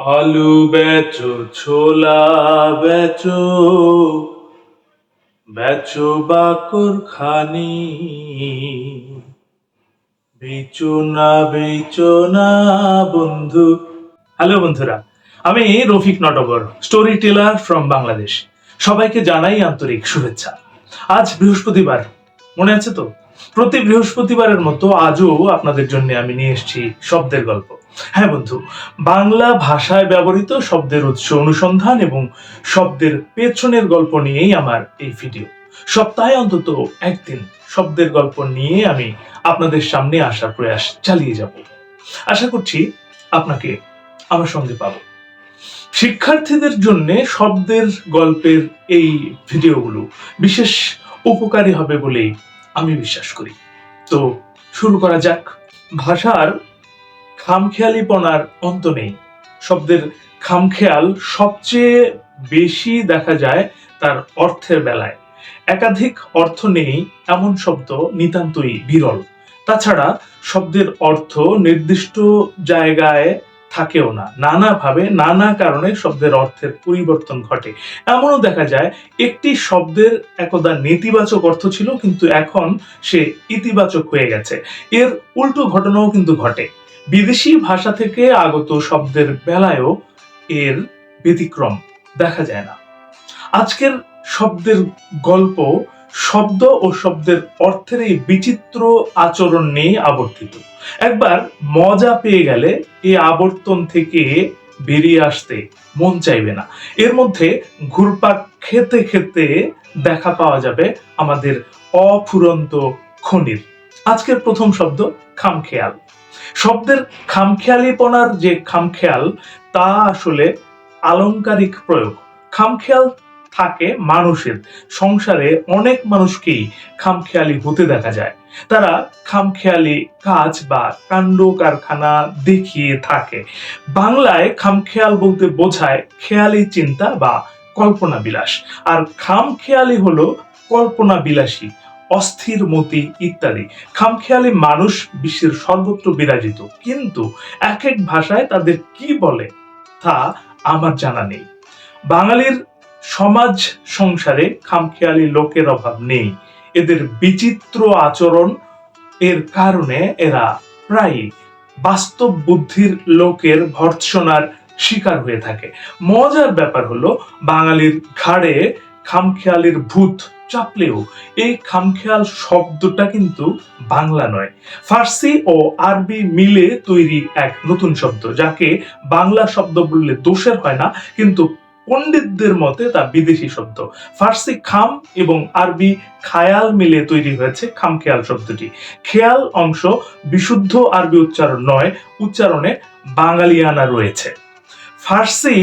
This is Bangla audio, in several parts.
আলু বেচো, ছোলা বেচো বেচো বাকর খানি বেচো না বেচো না বন্ধু। হ্যালো বন্ধুরা, আমি Rafiq Natabar story teller from Bangladesh. সবাইকে জানাই আন্তরিক শুভেচ্ছা। আজ বৃহস্পতিবার, মনে আছে তো? প্রতি বৃহস্পতিবারের মতো আজও আপনাদের জন্য আমি নিয়ে এসেছি শব্দের গল্প। হ্যাঁ বন্ধু, বাংলা ভাষায় ব্যবহৃত শব্দের উৎস অনুসন্ধান এবং শব্দের পেছনের গল্প নিয়েই আমার এই ভিডিও। সপ্তাহে অন্তত একদিন শব্দের গল্প নিয়ে আমি আপনাদের সামনে আসার প্রয়াস চালিয়ে যাব। আশা করছি আপনাকে আমার সঙ্গে পাবো। শিক্ষার্থীদের জন্য শব্দের গল্পের এই ভিডিওগুলো বিশেষ উপকারী হবে বলেই আমি বিশ্বাস করি। তো শুরু করা যাক। ভাষার খামখেয়ালিপনার অন্ত নেই। শব্দের খামখেয়াল সবচেয়ে বেশি দেখা যায় তার অর্থের বেলায়। একাধিক অর্থ নেই, এমন শব্দ নিতান্তই বিরল। তাছাড়া শব্দের অর্থ নির্দিষ্ট জায়গায় থাকেও না। নানাভাবে, নানা কারণে শব্দের অর্থের পরিবর্তন ঘটে। এমনও দেখা যায়, একটি শব্দের একদা নেতিবাচক অর্থ ছিল, কিন্তু এখন সে ইতিবাচক হয়ে গেছে। এর উল্টো ঘটনাও কিন্তু ঘটে। বিদেশি ভাষা থেকে আগত শব্দের বেলায়ও এর ব্যতিক্রম দেখা যায় না। আজকের শব্দের গল্প শব্দ ও শব্দের অর্থের এই বিচিত্র আচরণ নিয়ে আবর্তিত। একবার মজা পেয়ে গেলে এই আবর্তন থেকে বেরিয়ে আসতে মন চাইবে না। এর মধ্যে ঘুরপাক খেতে খেতে দেখা পাওয়া যাবে আমাদের অফুরন্ত খনির। আজকের প্রথম শব্দ খামখেয়াল। শব্দের খামখেয়ালিপনার যে খামখেয়াল, তা আসলে আলংকারিক প্রয়োগ। খামখেয়াল থাকে মানুষের। সংসারে অনেক মানুষকেই খামখেয়ালি হতে দেখা যায়। তারা খামখেয়ালি কাজ বা কাণ্ড কারখানা দেখিয়ে থাকে। বাংলায় খামখেয়াল বলতে বোঝায় খেয়ালি চিন্তা বা কল্পনা বিলাস আর খামখেয়ালি হলো কল্পনা বিলাসী অস্থির মতি ইত্যাদি। খামখেয়ালি মানুষ বিশ্বের সর্বত্র বিরাজিত। কিন্তু এক এক ভাষায় তাদের কি বলে তা আমার জানা নেই। বাঙালির সমাজ সংসারে খামখেয়ালি লোকের অভাব নেই। এদের বিচিত্র আচরণ এর কারণে এরা প্রায় বাস্তব বুদ্ধির লোকের ভর্ৎসনার শিকার হয়ে থাকে। মজার ব্যাপার হলো, বাঙালির ঘাড়ে খামখেয়ালির ভূত চাপলেও এই খামখেয়াল শব্দটা কিন্তু বাংলা নয়। ফার্সি ও আরবি মিলে তৈরি এক নতুন শব্দ, যাকে বাংলা শব্দ বললে দোষের হয় না, কিন্তু পণ্ডিতদের মতে তা বিদেশি শব্দ। ফার্সি খাম এবং আরবি খায়াল মিলে তৈরি হয়েছে খাম খেয়াল শব্দটি। খেয়াল অংশ বিশুদ্ধ আরবি উচ্চারণ নয়, উচ্চারণে বাঙালিয়ানা রয়েছে। ফার্সি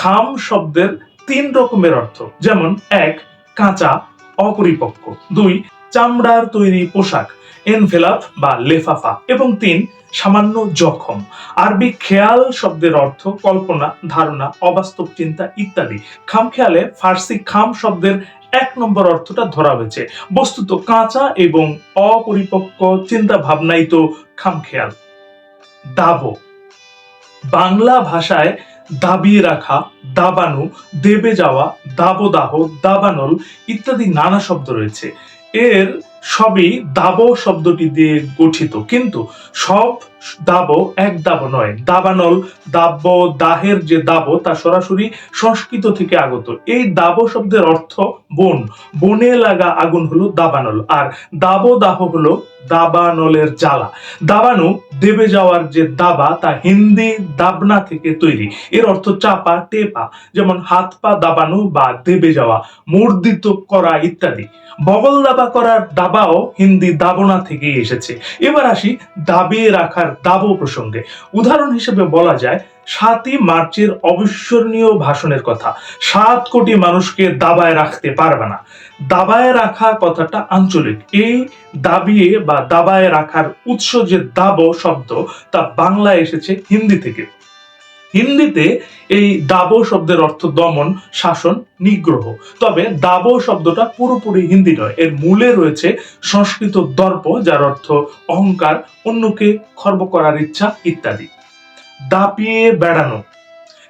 খাম শব্দের তিন রকমের অর্থ, যেমন এক, কাঁচা অপরিপক্ক। দুই, চামড়ার তৈরি পোশাক, এনভেলাপ বা লেফাফা। এবং তিন, সামান্য জখম। আরবি খেয়াল শব্দের অর্থ কল্পনা, ধারণা, অবাস্তব চিন্তা ইত্যাদি। খাম খেয়ালে ফার্সি খাম শব্দের এক নম্বর অর্থটা ধরা হয়েছে। বস্তুত কাঁচা এবং অপরিপক্ক চিন্তা ভাবনাই তো খাম খেয়াল। দাবো। বাংলা ভাষায় দাবিয়ে রাখা, দাবানো, দেবে যাওয়া, দাবদাহ, দাবানল ইত্যাদি নানা শব্দ রয়েছে। এর সবই দাব শব্দটি দিয়ে গঠিত। কিন্তু সব দাব এক দাব নয়। দাবানল, দাব্য, দাহের যে দাব তা সরাসরি সংস্কৃত থেকে আগত। এই দাব শব্দের অর্থ বন। বনে লাগা আগুন হলো দাবানল, আর দাব দাহ হলো দাবানলের জ্বালা। দাবানু, দেবে যাওয়ার যে দাবা, তা হিন্দি দাবনা থেকে তৈরি। এর অর্থ চাপা, টেপা, যেমন হাত পা দাবানু বা দেবে যাওয়া, মর্দিত করা ইত্যাদি। বগল দাবা করার দাবাও হিন্দি দাবনা থেকে এসেছে। এবার আসি দাবিয়ে রাখার দাবো প্রসঙ্গে। উদাহরণ হিসেবে বলা যায়, সাতই মার্চের অবিস্মরণীয় ভাষণের কথা। সাত কোটি মানুষকে দাবায় রাখতে পারবে না। দাবায় রাখা কথাটা আঞ্চলিক। এই দাবিয়ে বা দাবায় রাখার উৎস যে দাব শব্দ, তা বাংলায় এসেছে হিন্দি থেকে। হিন্দিতে এই দাব শব্দের অর্থ দমন, শাসন, নিগ্রহ। তবে দাব শব্দটা পুরোপুরি হিন্দি নয়, এর মূলে রয়েছে সংস্কৃত দর্প, যার অর্থ অহংকার, অন্যকে খর্ব করার ইচ্ছা ইত্যাদি। দাপিয়ে বেড়ানো।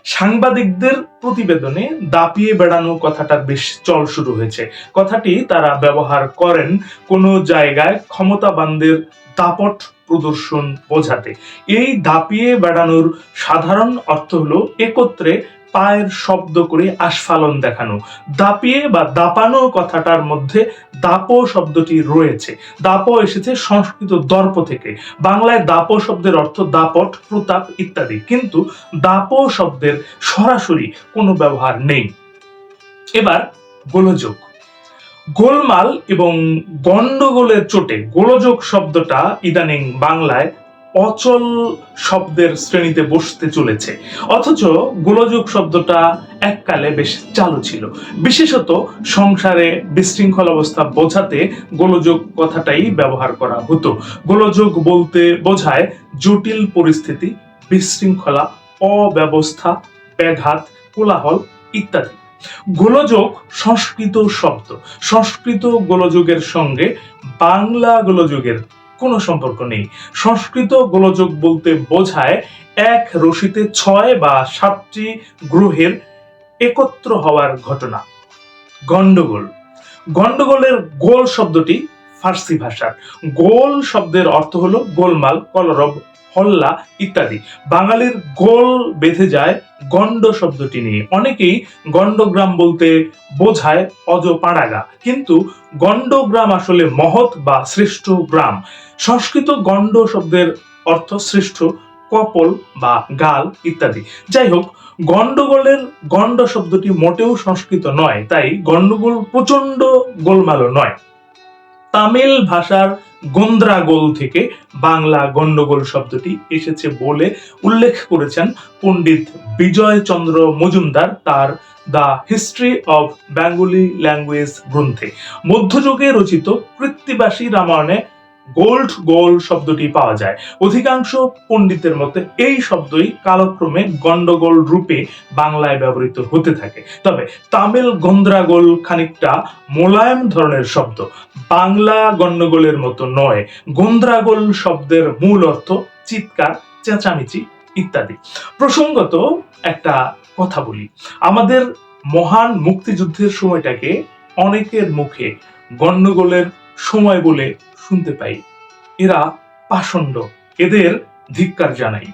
সাংবাদিকদের প্রতিবেদনে দাপিয়ে বেড়ানো কথাটার বেশ চল শুরু হয়েছে। কথাটি তারা ব্যবহার করেন কোনো জায়গায় ক্ষমতাবানদের দাপট প্রদর্শন বোঝাতে। এই দাপিয়ে বেড়ানোর সাধারণ অর্থ হলো একত্রে পায়ের শব্দ করে আস্ফালন দেখানো। দাপিয়ে বা দাপানো কথাটার মধ্যে দাপ শব্দটি রয়েছে। দাপ এসেছে সংস্কৃত দর্প থেকে। বাংলায় দাপ শব্দের অর্থ দাপট, প্রতাপ ইত্যাদি। কিন্তু দাপ শব্দের সরাসরি কোনো ব্যবহার নেই। এবার গোলযোগ। গোলমাল এবং গন্ডগোলের চোটে গোলযোগ শব্দটা ইদানিং বাংলায় অচল শব্দের শ্রেণীতে বসতে চলেছে। অথচ গোলযোগ শব্দটা এককালে বেশ চালু ছিল। বিশেষত সংসারে বিশৃঙ্খল অবস্থা বোঝাতে গোলযোগ কথাটাই ব্যবহার করা হতো। গোলযোগ বলতে বোঝায় জটিল পরিস্থিতি, বিশৃঙ্খলা, অব্যবস্থা, ব্যাঘাত, কোলাহল ইত্যাদি। গোলযোগ সংস্কৃত শব্দ। সংস্কৃত গোলযোগের সঙ্গে বাংলা গোলযোগের কোনো সম্পর্ক নেই। সংস্কৃত গোলযোগ বলতে বোঝায় এক রশিতে ছয় বা সাতটি গ্রহের একত্র হওয়ার ঘটনা। গন্ডগোল। গন্ডগোলের গোল শব্দটি ফার্সি ভাষার গোল শব্দের অর্থ হলো গোলমাল, কলরব, হল্লা ইত্যাদি। বাঙালির গোল বেঁধে যায় গণ্ড শব্দটি নিয়ে। অনেকেই গণ্ডগ্রাম বলতে বোঝায় অজ পাড়াগা কিন্তু গণ্ডগ্রাম আসলে মহৎ বা শ্রেষ্ঠ গ্রাম। সংস্কৃত গণ্ড শব্দের অর্থ শ্রেষ্ঠ, কপল বা গাল ইত্যাদি। যাই হোক গন্ডগোলের গণ্ড শব্দটি মোটেও সংস্কৃত নয়, তাই গন্ডগোল প্রচণ্ড গোলমালও নয়। তামিল ভাষার গন্দ্রাগোল থেকে বাংলা গন্ডগোল শব্দটি এসেছে বলে উল্লেখ করেছেন পণ্ডিত বিজয় চন্দ্র মজুমদার তার the history of Bengali language গ্রন্থে। মধ্যযুগে রচিত কৃত্তিবাসী রামায়ণে গোল্ড গোল শব্দটি পাওয়া যায়। অধিকাংশ পণ্ডিতের মতে এই শব্দই কালক্রমে গন্ডগোল রূপে বাংলায় ব্যবহৃত হতে থাকে। তবে তামিল গন্দ্রাগোল খানিকটা মোলায়েম ধরনের শব্দ। বাংলা গন্ডগোলের মতো নয়। গন্দ্রাগোল শব্দের মূল অর্থ চিৎকার, চেঁচামেচি ইত্যাদি। প্রসঙ্গত একটা কথা বলি। আমাদের মহান মুক্তিযুদ্ধের সময়টাকে অনেকের মুখে গন্ডগোলের সময় বলে শুনতে পাই। এরা পাষণ্ড, এদের ধিক্কার জানাই।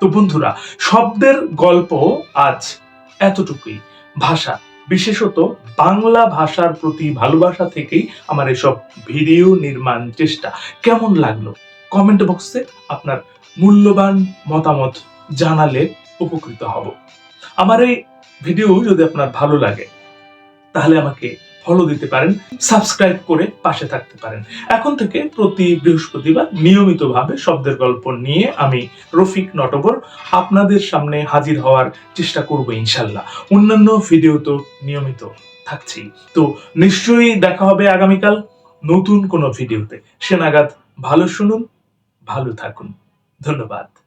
তো বন্ধুরা, শব্দের গল্প আজ এতটুকুই। ভাষা, বিশেষত বাংলা ভাষার প্রতি ভালোবাসা থেকেই আমার এসব ভিডিও নির্মাণ চেষ্টা। কেমন লাগল? কমেন্ট বক্সে আপনার মূল্যবান মতামত জানালে উপকৃত হব। আমার এই ভিডিও যদি আপনার ভালো লাগে, তাহলে আমাকে ফলো দিতে পারেন সাবস্ক্রাইব করে পাশে থাকতে পারেন। এখন থেকে প্রতি বৃহস্পতিবার নিয়মিতভাবে শব্দের গল্প নিয়ে আমি রফিক নটবর আপনাদের সামনে হাজির হওয়ার চেষ্টা করব ইনশাল্লাহ। অন্যান্য ভিডিও তো নিয়মিত থাকছি তো নিশ্চয়ই দেখা হবে আগামীকাল নতুন কোনো ভিডিওতে সে নাগাদ ভালো শুনুন, ভালো থাকুন। ধন্যবাদ।